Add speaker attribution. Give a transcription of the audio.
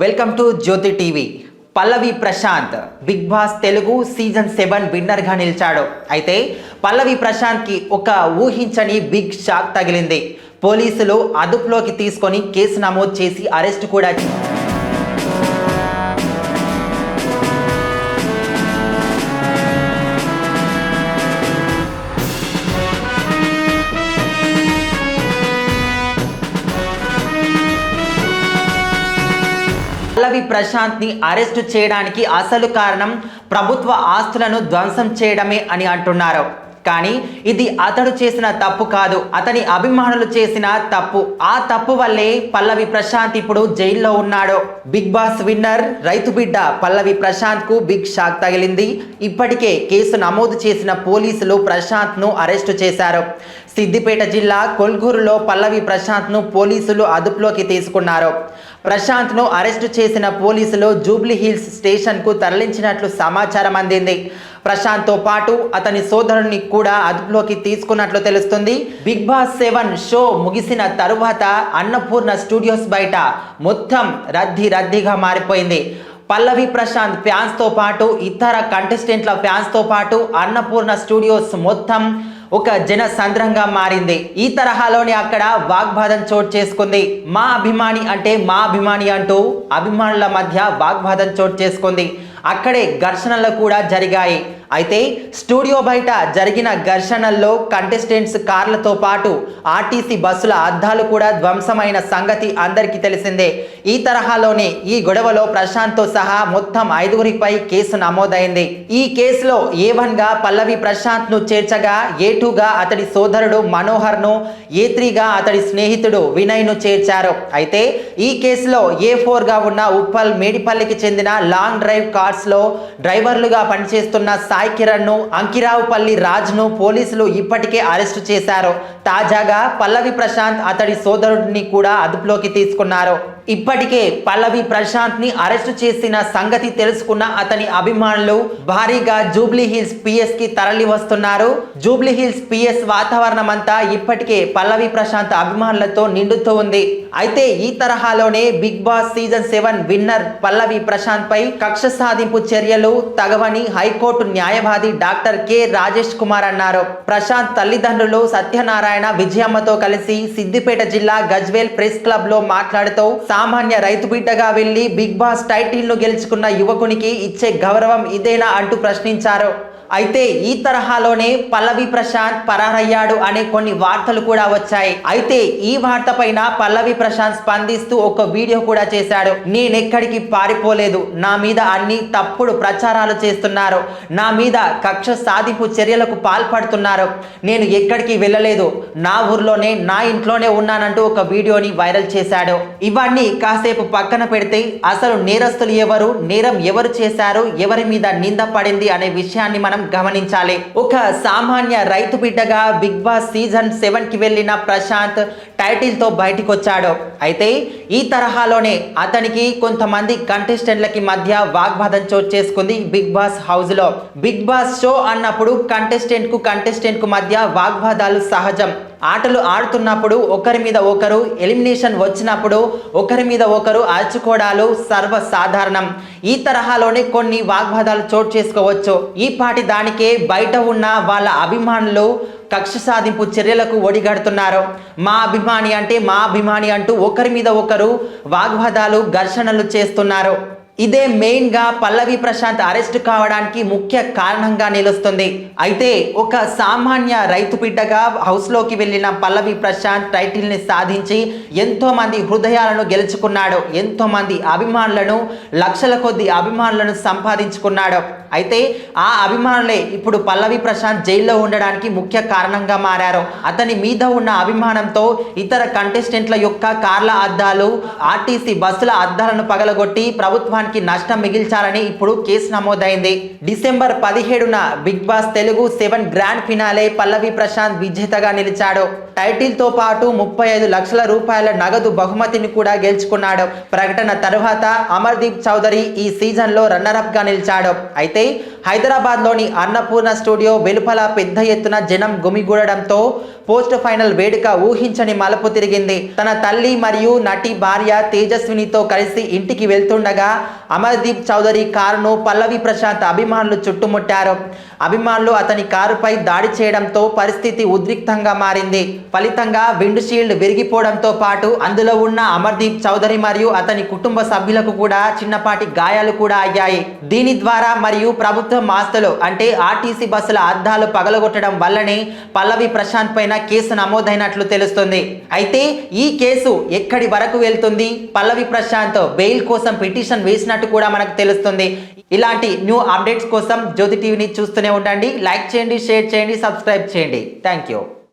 Speaker 1: Welcome to Jyothi TV. Pallavi Prashanth Bigg Boss Telugu season seven విన్నర్గా నిలిచాడు. అయితే పల్లవి ప్రశాంత్కి ఒక ఊహించని బిగ్ షాక్ తగిలింది. పోలీసులు అదుపులోకి తీసుకొని కేసు నమోదు చేసి అరెస్ట్ కూడా పల్లవి ప్రశాంత్ని అరెస్టు చేయడానికి అసలు కారణం ప్రభుత్వ ఆస్తులను ధ్వంసం చేయడమే అని అంటున్నారు. కానీ ఇది అతడు చేసిన తప్పు కాదు. అతని అభిమానులు చేసిన తప్పు. ఆ తప్పు వల్లే పల్లవి ప్రశాంత్ ఇప్పుడు జైల్లో ఉన్నాడు. బిగ్ బాస్ విన్నర్ రైతు బిడ్డ పల్లవి ప్రశాంత్కు బిగ్ షాక్ తగిలింది. ఇప్పటికే కేసు నమోదు చేసిన పోలీసులు ప్రశాంత్ను అరెస్టు చేశారు. సిద్దిపేట జిల్లా కొల్గూరులో పల్లవి ప్రశాంత్ను పోలీసులు అదుపులోకి తీసుకున్నారు. ప్రశాంత్ను అరెస్టు చేసిన పోలీసులు జూబ్లీ హిల్స్ స్టేషన్కు తరలించినట్లు సమాచారం అందింది. ప్రశాంత్తో పాటు అతని సోదరుని కూడా అదుపులోకి తీసుకున్నట్లు తెలుస్తుంది. బిగ్ బాస్ సెవెన్ షో ముగిసిన తరువాత అన్నపూర్ణ స్టూడియోస్ బయట మొత్తం రద్దీ రద్దీగా మారిపోయింది. పల్లవి ప్రశాంత్ ఫ్యాన్స్తో పాటు ఇతర కంటెస్టెంట్ల ఫ్యాన్స్తో పాటు అన్నపూర్ణ స్టూడియోస్ మొత్తం ఒక జన సంద్రంగా మారింది. ఈ తరహాలోనే అక్కడ వాగ్వాదం చోటు చేసుకుంది. మా అభిమాని అంటే మా అభిమాని అంటూ అభిమానుల మధ్య వాగ్వాదం చోటు చేసుకుంది. అక్కడే ఘర్షణలు కూడా జరిగాయి. అయితే స్టూడియో బయట జరిగిన ఘర్షణల్లో కంటెస్టెంట్స్ కార్లతో పాటు ఆర్టీసీ బస్సుల అద్దాలు కూడా ధ్వంసమైన సంగతి అందరికీ తెలిసిందే. ఈ తరహాలోనే ఈ గొడవలో ప్రశాంత్తో సహా మొత్తం ఐదుగురిపై కేసు నమోదైంది. ఈ కేసులో ఏ వన్గా పల్లవి ప్రశాంత్ను చేర్చగా ఏ టూగా అతడి సోదరుడు మనోహర్ను ఏ త్రీగా అతడి స్నేహితుడు వినయ్ను చేర్చారు. అయితే ఈ కేసులో ఏ ఫోర్గా ఉన్న ఉప్పల్ మేడిపల్లికి చెందిన లాంగ్ డ్రైవ్ కార్స్లో డ్రైవర్లుగా పనిచేస్తున్న సాయి కిరణ్ను అంకిరావుపల్లి రాజ్ను పోలీసులు ఇప్పటికే అరెస్టు చేశారు. తాజాగా పల్లవి ప్రశాంత్ అతడి సోదరుడిని కూడా అదుపులోకి తీసుకున్నారు. ఇప్పటికే పల్లవి ప్రశాంత్ని అరెస్టు చేసిన సంగతి తెలుసుకున్న అతని అభిమానులు భారీగా జూబ్లీ హిల్స్ పిఎస్కి తరలి వస్తున్నారు. జూబ్లీ హిల్స్ పిఎస్ వాతావరణం అంతా ఇప్పటికే పల్లవి ప్రశాంత్ అభిమానులతో నిండుతూ ఉంది. అయితే ఈ తరహాలోనే Bigg Boss season seven winner Pallavi Prashanth పై కక్ష సాధింపు చర్యలు తగవని హైకోర్టు న్యాయ న్యాయవాది డాక్టర్ కె. రాజేష్ కుమార్ అన్నారు. ప్రశాంత్ తల్లిదండ్రులు సత్యనారాయణ విజయమ్మతో కలిసి సిద్దిపేట జిల్లా గజ్వేల్ ప్రెస్ క్లబ్లో మాట్లాడుతూ సామాన్య రైతు బిడ్డగా వెళ్ళి బిగ్ బాస్ టైటిల్ను గెలుచుకున్న యువకునికి ఇచ్చే గౌరవం ఇదేనా అంటూ ప్రశ్నించారు. అయితే ఈ తరహాలోనే పల్లవి ప్రశాంత్ పరారయ్యాడు అనే కొన్ని వార్తలు కూడా వచ్చాయి. అయితే ఈ వార్త పైన పల్లవి ప్రశాంత్ స్పందిస్తూ ఒక వీడియో కూడా చేశాడు. నేనెక్కడికి పారిపోలేదు. నా మీద అన్ని తప్పుడు ప్రచారాలు చేస్తున్నారు. నా మీద కక్ష సాధింపు చర్యలకు పాల్పడుతున్నారు. నేను ఎక్కడికి వెళ్ళలేదు. నా ఊర్లోనే నా ఇంట్లోనే ఉన్నానంటూ ఒక వీడియోని వైరల్ చేశాడు. ఇవన్నీ కాసేపు పక్కన పెడితే అసలు నేరస్తులు ఎవరు నేరం ఎవరు చేశారు ఎవరి మీద నింద పడింది అనే విషయాన్ని మనం గమనించాలి. ఒక సామాన్య రైతు బిడ్డగా బిగ్ బాస్ సీజన్ సెవెన్కి వెళ్ళిన ప్రశాంత్ టైటిల్తో బయటికి వచ్చాడు అయితే ఈ తరహాలోనే అతనికి కొంతమంది కంటెస్టెంట్లకి మధ్య వాగ్వాదం చోటు చేసుకుంది బిగ్ బాస్ హౌస్లో బిగ్ బాస్ షో అన్నప్పుడు కంటెస్టెంట్కు కంటెస్టెంట్కు మధ్య వాగ్వాదాలు సహజం. ఆటలు ఆడుతున్నప్పుడు ఒకరి మీద ఒకరు ఎలిమినేషన్ వచ్చినప్పుడు ఒకరి మీద ఒకరు అరుచుకోవడాలు సర్వసాధారణం. ఈ తరహాలోనే కొన్ని వాగ్వాదాలు చోటు చేసుకోవచ్చు. ఈ పాటి దానికే బయట ఉన్న వాళ్ళ అభిమానులు కక్ష సాధింపు చర్యలకు ఒడిగడుతున్నారు. మా అభిమాని అంటే మా అభిమాని అంటూ ఒకరి మీద ఒకరు వాగ్వాదాలు ఘర్షణలు చేస్తున్నారు. ఇదే మెయిన్గా పల్లవి ప్రశాంత్ అరెస్ట్ కావడానికి ముఖ్య కారణంగా నిలుస్తుంది. అయితే ఒక సామాన్య రైతు బిడ్డగా హౌస్లోకి వెళ్ళిన పల్లవి ప్రశాంత్ టైటిల్ని సాధించి ఎంతోమంది హృదయాలను గెలుచుకున్నాడు. ఎంతోమంది అభిమానులను లక్షల కొద్ది అభిమానులను సంపాదించుకున్నాడు. అయితే ఆ అభిమానులే ఇప్పుడు పల్లవి ప్రశాంత్ జైల్లో ఉండడానికి ముఖ్య కారణంగా మారారు. అతని మీద ఉన్న అభిమానంతో ఇతర కంటెస్టెంట్ల యొక్క కార్ల అద్దాలు ఆర్టీసీ బస్సుల అద్దాలను పగలగొట్టి ప్రభుత్వానికి నష్టం మిగిల్చాలని ఇప్పుడు కేసు నమోదైంది. డిసెంబర్ పదిహేడున Bigg Boss Telugu seven grand finale Pallavi Prashanth విజేతగా నిలిచాడు. టైటిల్తో పాటు ముప్పై ఐదు లక్షల రూపాయల నగదు బహుమతిని కూడా గెలుచుకున్నాడు. ప్రకటన తరువాత అమర్దీప్ చౌదరి ఈ సీజన్లో రన్నర్ అప్గా నిలిచాడు. అయితే హైదరాబాద్లోని అన్నపూర్ణ స్టూడియో వెలుపల పెద్ద ఎత్తున జనం గుమిగూడడంతో పోస్ట్ ఫైనల్ వేడుక ఊహించని మలుపు తిరిగింది. తన తల్లి మరియు నటి భార్య తేజస్వినితో కలిసి ఇంటికి వెళ్తుండగా అమర్దీప్ చౌదరి కారును పల్లవి ప్రశాంత్ అభిమానులు చుట్టుముట్టారు. అభిమానులు అతని కారుపై దాడి చేయడంతో పరిస్థితి ఉద్రిక్తంగా మారింది. ఫలితంగా విండ్ షీల్డ్ విరిగిపోవడంతో పాటు అందులో ఉన్న అమర్దీప్ చౌదరి మరియు అతని కుటుంబ సభ్యులకు కూడా చిన్నపాటి గాయాలు కూడా అయ్యాయి. దీని ద్వారా మరియు ప్రభుత్వం ఆస్తులు అంటే ఆర్టీసీ బస్సుల అద్దాలు పగలగొట్టడం వల్లనే పల్లవి ప్రశాంత్ పైన కేసు నమోదైనట్లు తెలుస్తుంది. అయితే ఈ కేసు ఎక్కడి వరకు వెళ్తుంది? పల్లవి ప్రశాంత్ బెయిల్ కోసం పిటిషన్ వేసినట్టు కూడా మనకు తెలుస్తుంది. ఇలాంటి న్యూ అప్డేట్స్ కోసం జ్యోతి టీవీని చూస్తూనే ఉండండి. లైక్ చేయండి షేర్ చేయండి సబ్స్క్రైబ్ చేయండి. Thank you.